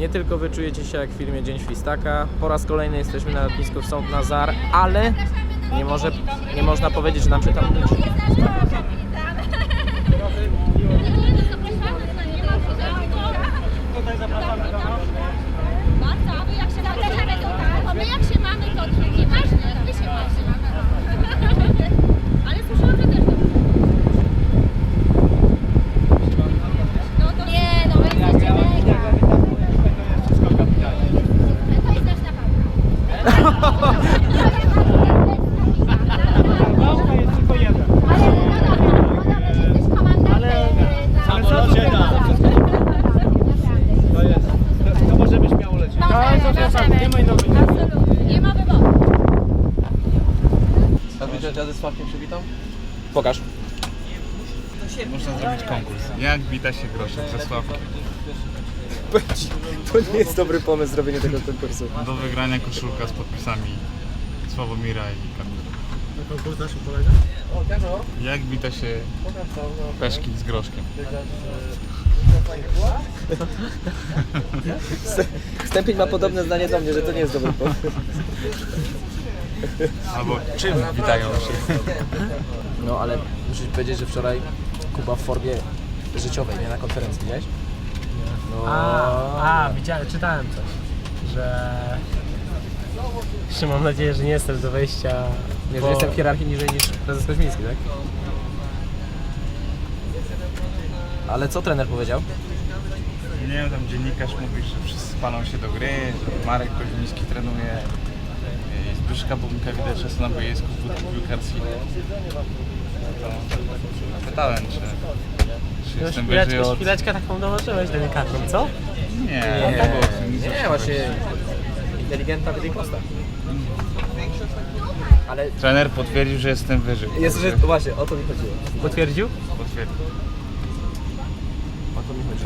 Nie tylko wyczujecie się jak w filmie Dzień Świstaka, po raz kolejny jesteśmy na lotnisku w Sąd Nazar, ale nie, może, nie można powiedzieć, że nam się tam nudzi. Bardzo, a wy jak się mamy, to tak, a my jak się mamy, to nieważne, jak wy się macie. Ale słyszałam, że też dobrze. No to nie, no wy jesteście mega. To jest też naprawdę. Małka jest tylko jeden. Ale no dobra, no dobra, jesteś komandantem. Ale co ty To jest. To możemy śmiało lecieć. Możemy, Nie ma innego. Absolutnie, nie ma wyboru. A ja ze Sławkiem się witam? Pokaż. Można zrobić konkurs. Jak wita się groszek ze Sławkiem? To nie jest dobry pomysł zrobienie tego konkursu. Do wygrania koszulka z podpisami Sławomira i Kamila. Konkurs nasz polega? Jak wita się peszki z groszkiem? Wstępień ma podobne zdanie do mnie, że to nie jest dobry pomysł. Albo czym witają się? No ale muszę ci powiedzieć, że wczoraj Kuba w formie życiowej, nie na konferencji, widziałeś? No, A, a widziałem, czytałem coś, że... Jeszcze mam nadzieję, że nie jestem do wejścia... nie, że bo- jestem w hierarchii niżej niż prezes Koźmiński, tak? Ale co trener powiedział? Nie wiem, tam dziennikarz mówi, że wszyscy palą się do gry, że Marek Koźmiński trenuje yy, Zbyszka Bumka widać czasem na boisku w piłkarskich. No to pytałem, czy, czy jestem wyżej chwileczkę, od... chwileczkę taką dołożyłeś delikatną, co? Nie, Nie, nie, było nic nie, właśnie inteligentna wygląda. Ale Trener potwierdził, że jestem wyżej. jest, że właśnie o to mi chodziło. Potwierdził? Potwierdził.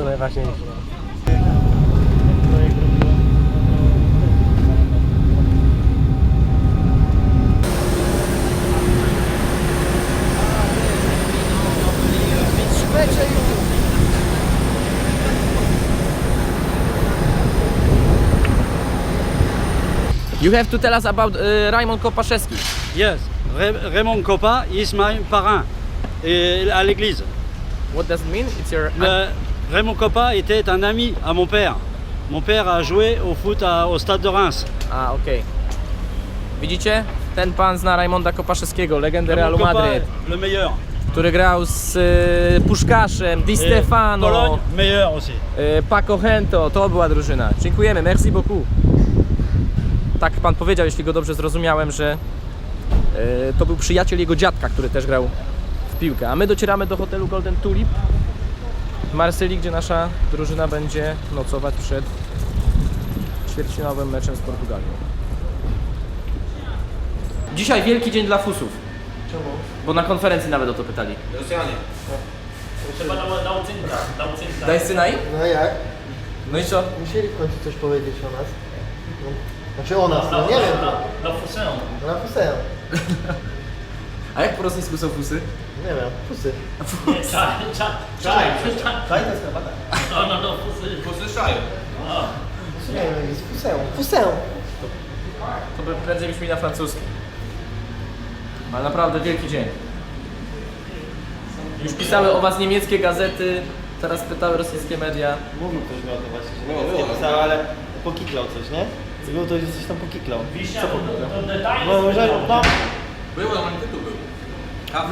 Najważniejsze. You have to tell us about uh, Raymond Kopaszewski. Yes, Ray- Raymond Coppa is my parrain et à l'église. What does it mean? It's your Raymond Coppa était un ami à mon père. Mon père a joué au foot à- au stade de Reims. A, okej. Widzicie? Ten pan zna Raymonda Kopaszewskiego, legendę Raymond Realu Coppa, Madryt, le meilleur. który grał z y, Puszkaszem, Di Et Stefano, Pologne, meilleur aussi. y, Paco Hento, to była drużyna. Dziękujemy, merci beaucoup. Tak pan powiedział, jeśli go dobrze zrozumiałem, że y, to był przyjaciel jego dziadka, który też grał w piłkę. A my docieramy do hotelu Golden Tulip Marsylii, gdzie nasza drużyna będzie nocować przed ćwierćfinałowym meczem z Portugalią. Dzisiaj wielki dzień dla fusów. Czemu? Bo na konferencji nawet o to pytali. Daj syna im? No jak? No i co? Musieli w końcu coś powiedzieć o nas. No, znaczy o nas, no nie wiem. Na fusę. Na fusę. A jak po rosyjsku są fusy? Nie wiem, fusy. Czaj, to jest herbata. No, no, no, fusy. Fusy szaju. Nie wiem, jest fusę. Fusę. To by prędzej byśmy na francuski. Ale naprawdę wielki dzień. Już pisały o was niemieckie gazety, teraz pytały rosyjskie media. Mówił ktoś mi o tym właśnie, że nie, nie pisał, ale pokiklał coś, nie? Było to, że coś tam pokiklał. Co pokiklał? No, że tam... Było, tam tytuł był.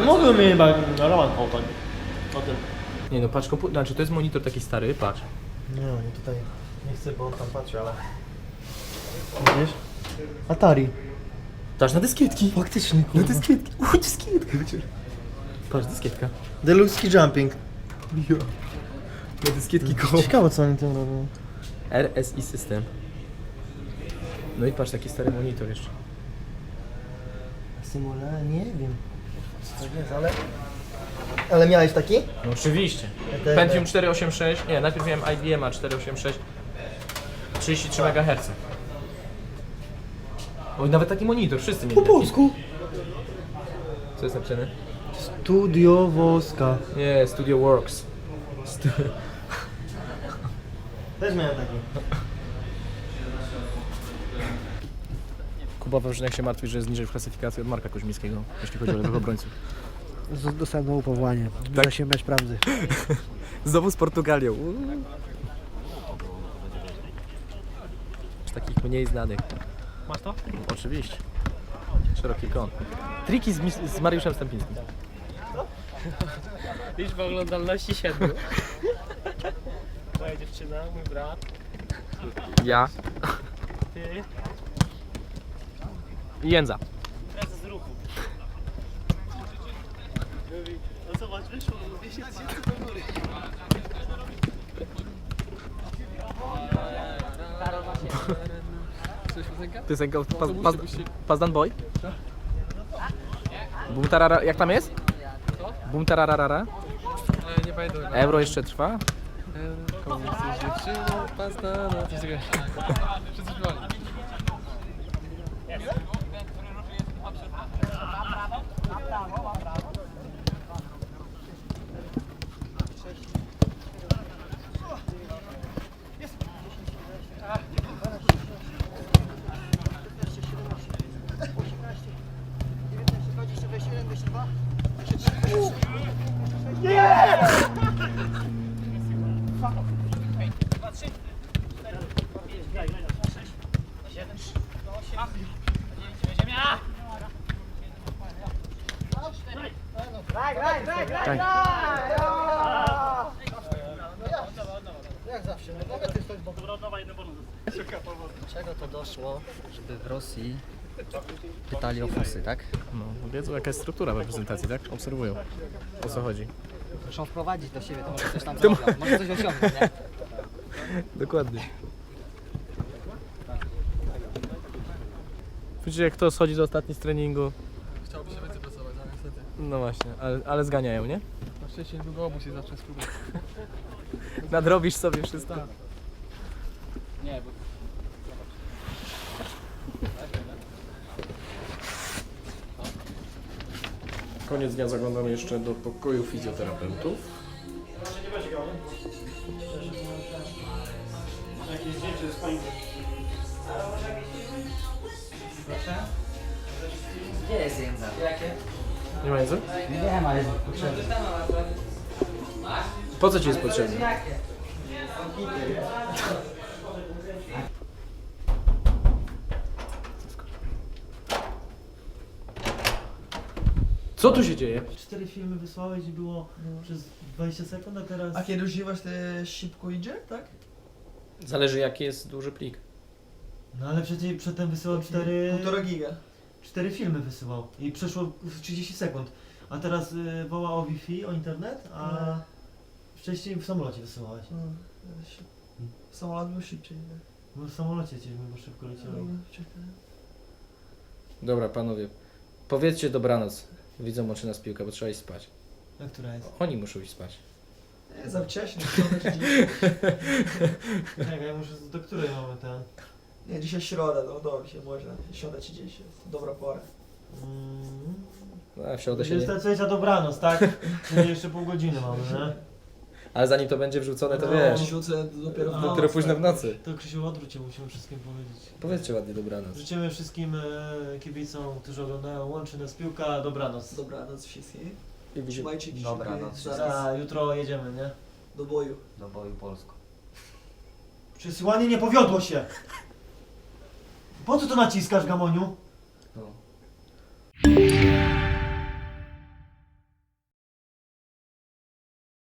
Mogłem mi chyba Roman Połtoń o tym. Nie no, patrz, komputer, znaczy to jest monitor taki stary, patrz. Nie, nie tutaj nie chcę, bo on tam patrzy, ale... Widzisz? Atari. Patrz na dyskietki. Faktycznie, kurwa. Na dyskietki. Uj, dyskietkę wyciąż. Patrz, dyskietka. Deluski Jumping. Jo. Na dyskietki koło. Ciekawe co oni tym robią. RSI system. No i patrz, taki stary monitor jeszcze. Symula? Nie wiem. Jest, ale... Ale miałeś taki? No oczywiście. te- Pentium 486, nie, najpierw miałem IBM 486 33 MHz. Oj, nawet taki monitor, wszyscy mieli. Po taki. polsku. Co jest napisane? Studio Woska. Nie, Studio Works. Stu- Też miałem taki. Kuba że jak się martwi, że jest niżej w klasyfikacji od Marka Koźmińskiego, jeśli chodzi o lewych obrońców. Z- Dostałem nowe powołanie. Tak. Tak. się mecz prawdy. Znowu z Portugalią. Uuu. Z takich mniej znanych. Masz to? Oczywiście. Szeroki kąt. Triki z, mis- z Mariuszem Stępińskim. Liczba oglądalności 7. Moja dziewczyna, mój brat, Ja. ty, Jędza. prezes ruchu. Mówi, no zobacz, wyszło 200 tysięcy do góry. Piosenka Pazdan Boy? Bum tarara, jak tam jest? Bum tararara? Nie pamiętam. Euro jeszcze trwa? Komu jesteś dziewczyną, pasta, no coś takiego. Wszyscy śpiewali. 好。Czego to doszło, żeby w Rosji pytali o fusy, tak? No, wiedzą jaka jest struktura reprezentacji, tak? Obserwują. O co chodzi. Muszą wprowadzić do siebie, to może coś tam zrobią, może coś osiągną, nie? Dokładnie. Widzicie, jak kto schodzi do ostatni z treningu. No właśnie, ale, ale zganiają, nie? Na szczęście niedługo obóz jest zawsze spróbuję. Nadrobisz sobie wszystko. Nie, bo Koniec dnia zaglądamy jeszcze do pokoju fizjoterapeutów. Gdzie Nie ma języka? Nie ma, potrzebny. Po co ci jest potrzebny? Co tu się dzieje? Cztery filmy wysłałeś i było przez 20 sekund, a teraz... A kiedy używasz, to szybko idzie, tak? Zależy jaki jest duży plik. No ale przecież przedtem wysyłał cztery... Półtora giga. Cztery filmy wysyłał i przeszło w 30 sekund. A teraz y, woła o Wi-Fi, o internet, a wcześniej w samolocie wysyłałeś. No, szyb- Samolot był szybciej, nie? Bo w samolocie cię bo szybko leciało. No, czekaj. Dobra, panowie. Powiedzcie dobranoc. Widzą oczy nas piłka, bo trzeba iść spać. A która jest? Oni muszą iść spać. Nie, za wcześnie, dzisiaj. Czekaj, ja muszę... Do której mamy ten? Nie, dzisiaj środa, no dobrze, można. Środa 30, dobra pora. Mm. No, a w środę się Jest nie... ta trzecia dobranoc, tak? Czyli jeszcze pół godziny mamy, nie? Ale zanim to będzie wrzucone, to No, wiesz. Rzucę dopiero w Dopiero noc, późno tak. w nocy. To Krzysiu odwróć, musimy wszystkim powiedzieć. Powiedzcie ładnie dobranoc. Życzymy wszystkim e, kibicom, którzy oglądają Łączy nas piłka, dobranoc. Dobranoc wszystkim. I widzimy. Trzymajcie kciuki. Dobranoc. Zaraz A jutro jedziemy, nie? do boju. Do boju Polsku. Przesyłanie nie powiodło się! Po co to naciskasz, Gamoniu? No.